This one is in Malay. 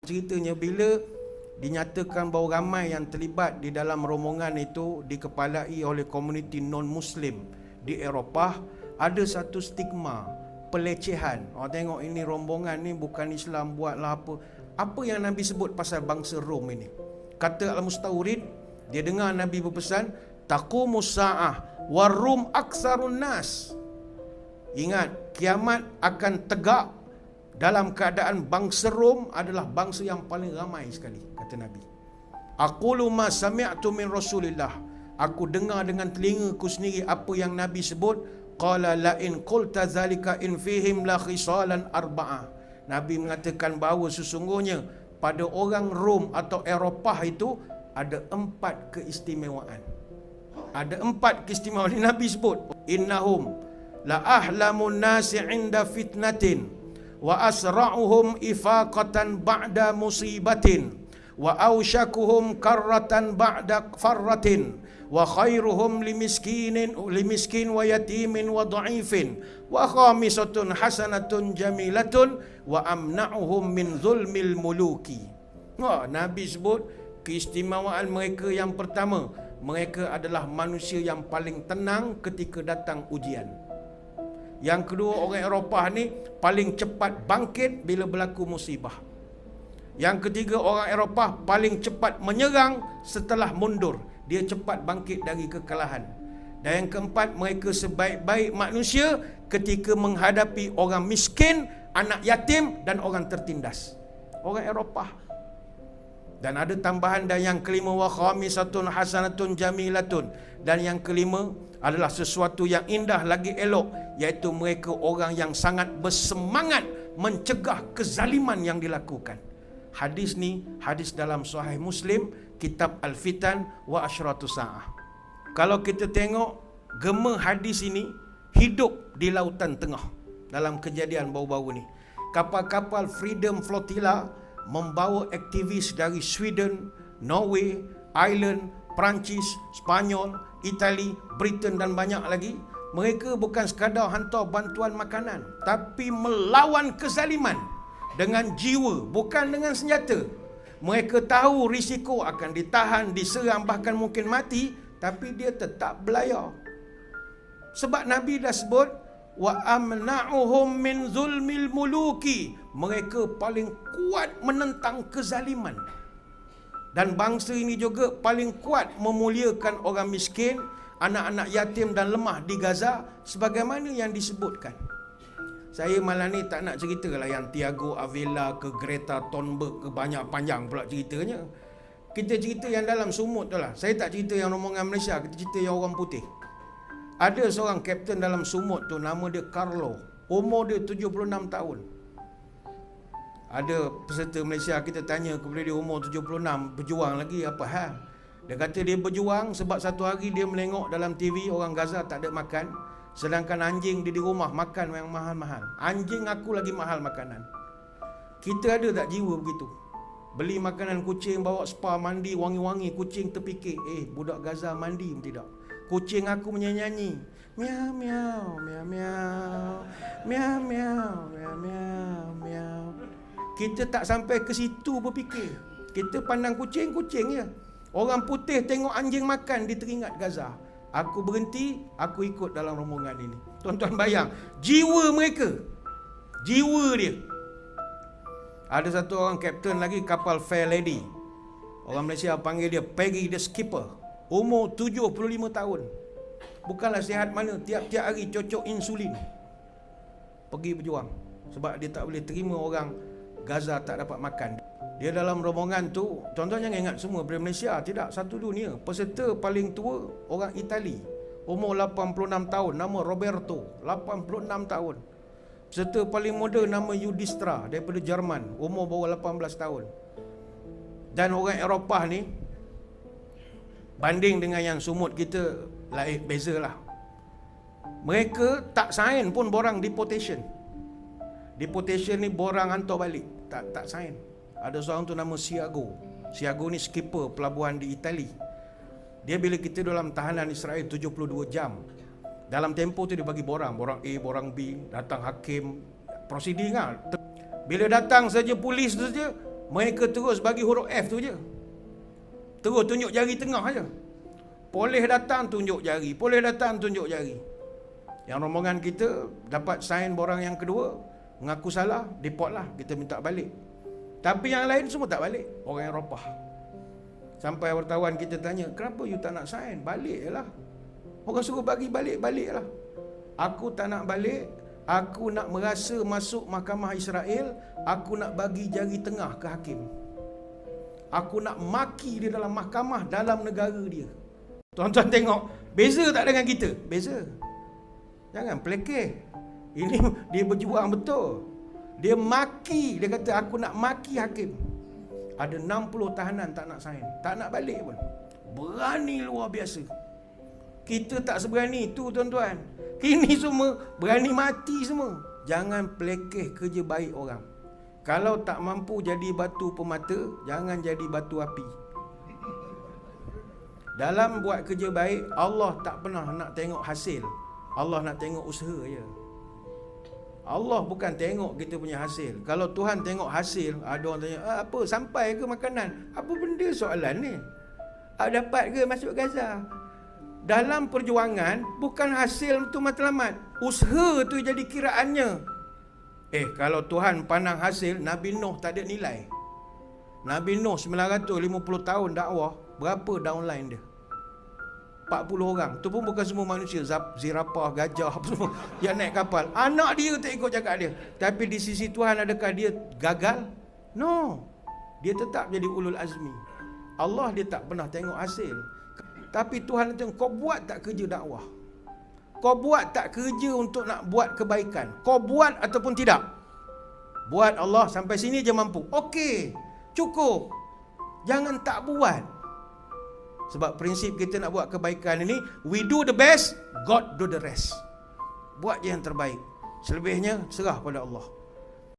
Ceritanya bila dinyatakan bahawa ramai yang terlibat di dalam rombongan itu dikepalai oleh komuniti non-Muslim di Eropah, ada satu stigma pelecehan. Orang tengok ini rombongan ni bukan Islam buatlah apa. Apa yang Nabi sebut pasal bangsa Rom ini? Kata Al-Mustawrid, dia dengar Nabi berpesan, taqumus sa'ah warum aksarun nas. Ingat, kiamat akan tegak dalam keadaan bangsa Rom adalah bangsa yang paling ramai sekali kata Nabi. Aku luma sami'tu min Rasulillah. Aku dengar dengan telingaku sendiri apa yang Nabi sebut. Qala la in qulta zalika in fihim la khisalan arba'ah. Nabi mengatakan bahawa sesungguhnya pada orang Rom atau Eropah itu ada empat keistimewaan. Ada empat keistimewaan Nabi sebut. Innahum la ahlamun nasi inda fitnatin wa asra'uhum ifaqatan ba'da musibatin. Wa awshakuhum karratan ba'da farratin. Wa khairuhum limiskinin limiskin wa yatimin wa dha'ifin wa khamisatun hasanatun jamilatun. Wa amna'uhum min zulmil muluki. Wah, Nabi sebut keistimewaan mereka yang pertama. Mereka adalah manusia yang paling tenang ketika datang ujian. Yang kedua orang Eropah ni paling cepat bangkit bila berlaku musibah. Yang ketiga orang Eropah paling cepat menyerang setelah mundur. Dia cepat bangkit dari kekalahan. Dan yang keempat mereka sebaik-baik manusia ketika menghadapi orang miskin, anak yatim dan orang tertindas. Orang Eropah. Dan ada tambahan dan yang kelima wa khamisatun hasanatun jamilatun dan yang kelima adalah sesuatu yang indah lagi elok iaitu mereka orang yang sangat bersemangat mencegah kezaliman yang dilakukan. Hadis ni hadis dalam Sahih Muslim kitab Al-Fitan wa Asyratu Sa'ah. Kalau kita tengok gema hadis ini hidup di lautan tengah dalam kejadian baru-baru ni. Kapal-kapal Freedom Flotilla membawa aktivis dari Sweden, Norway, Ireland, Perancis, Spanyol, Itali, Britain dan banyak lagi. Mereka bukan sekadar hantar bantuan makanan, tapi melawan kezaliman dengan jiwa, bukan dengan senjata. Mereka tahu risiko akan ditahan, diserang, bahkan mungkin mati, tapi dia tetap belayar. Sebab Nabi dah sebut, wa amna'uhum min zulmil muluki mereka paling kuat menentang kezaliman dan bangsa ini juga paling kuat memuliakan orang miskin anak-anak yatim dan lemah di Gaza sebagaimana yang disebutkan saya malam ni tak nak cerita lah yang Tiago Avila ke Greta Thunberg ke banyak panjang pula ceritanya kita cerita yang dalam sumut tu lah saya tak cerita yang rombongan Malaysia kita cerita yang orang putih ada seorang kapten dalam sumut tu nama dia Carlo. Umur dia 76 tahun. Ada peserta Malaysia kita tanya kepada dia umur 76 berjuang lagi apa hal? Dia kata dia berjuang sebab satu hari dia melengok dalam TV orang Gaza tak ada makan. Sedangkan anjing dia di rumah makan yang mahal-mahal. Anjing aku lagi mahal makanan. Kita ada tak jiwa begitu? Beli makanan kucing bawa spa mandi wangi-wangi kucing terfikir eh budak Gaza mandi tidak? Kucing aku menyanyi. Miau miau miau miau. Miau miau miau miau miau. Kita tak sampai ke situ berfikir. Kita pandang kucing kucing ya. Orang putih tengok anjing makan di teringat Gaza. Aku berhenti, aku ikut dalam rombongan ini. Tuan-tuan bayang, jiwa mereka. Jiwa dia. Ada satu orang kapten lagi kapal Fair Lady. Orang Malaysia panggil dia Peggy the Skipper. Umur 75 tahun. Bukanlah sihat mana tiap-tiap hari cocok insulin. Pergi berjuang. Sebab dia tak boleh terima orang Gaza tak dapat makan. Dia dalam rombongan tu, tuan-tuan jangan ingat semua dari Malaysia. Tidak, satu dunia. Peserta paling tua orang Itali. Umur 86 tahun. Nama Roberto. 86 tahun. Peserta paling muda nama Yudhistra daripada Jerman. Umur baru 18 tahun. Dan orang Eropah ni, banding dengan yang sumut kita lain beza lah mereka tak sign pun borang deportation deportation ni borang hantar balik. Tak tak sign. Ada seorang tu nama Siago. Siago ni skipper pelabuhan di Itali. Dia bila kita dalam tahanan Israel 72 jam dalam tempoh tu dia bagi borang. Borang A borang B datang hakim. Proceeding lah bila datang saja polis tu saja Mereka terus bagi huruf F tu je. Terus tunjuk jari tengah aja. Boleh datang tunjuk jari, boleh datang tunjuk jari. Yang rombongan kita dapat sign borang yang kedua, mengaku salah, deport lah, kita minta balik. Tapi yang lain semua tak balik, orang Eropah. Sampai wartawan kita tanya, kenapa you tak nak sign? Balik lah. Orang suruh bagi balik, balik lah. Aku tak nak balik, aku nak merasa masuk mahkamah Israel, aku nak bagi jari tengah ke hakim. Aku nak maki dia dalam mahkamah dalam negara dia. Tuan-tuan tengok, beza tak dengan kita? Beza. Jangan pelekeh. Ini dia berjuang betul. Dia maki, dia kata aku nak maki hakim. Ada 60 tahanan tak nak sign, tak nak balik pun. Berani luar biasa. Kita tak seberani itu tuan-tuan. Ini semua berani mati semua. Jangan pelekeh kerja baik orang. Kalau tak mampu jadi batu pemata, jangan jadi batu api. Dalam buat kerja baik, Allah tak pernah nak tengok hasil. Allah nak tengok usaha je. Allah bukan tengok kita punya hasil. Kalau Tuhan tengok hasil, ada orang tanya, ah, apa sampai ke makanan? Apa benda soalan ni? Ah, dapat ke masuk Gaza? Dalam perjuangan, bukan hasil tu matlamat. Usaha tu jadi kiraannya. Eh kalau Tuhan pandang hasil Nabi Nuh tak ada nilai Nabi Nuh 950 tahun dakwah Berapa downline dia 40 orang Tu pun bukan semua manusia Zirapah, gajah apa semua Yang naik kapal Anak dia tak ikut cakap dia Tapi di sisi Tuhan adakah dia gagal? No Dia tetap jadi ulul azmi Allah dia tak pernah tengok hasil Tapi Tuhan tengok Kau buat tak kerja dakwah kau buat tak kerja untuk nak buat kebaikan? Kau buat ataupun tidak? Buat Allah sampai sini je mampu. Okey. Cukup. Jangan tak buat. Sebab prinsip kita nak buat kebaikan ini, we do the best, God do the rest. Buat je yang terbaik. Selebihnya serah pada Allah.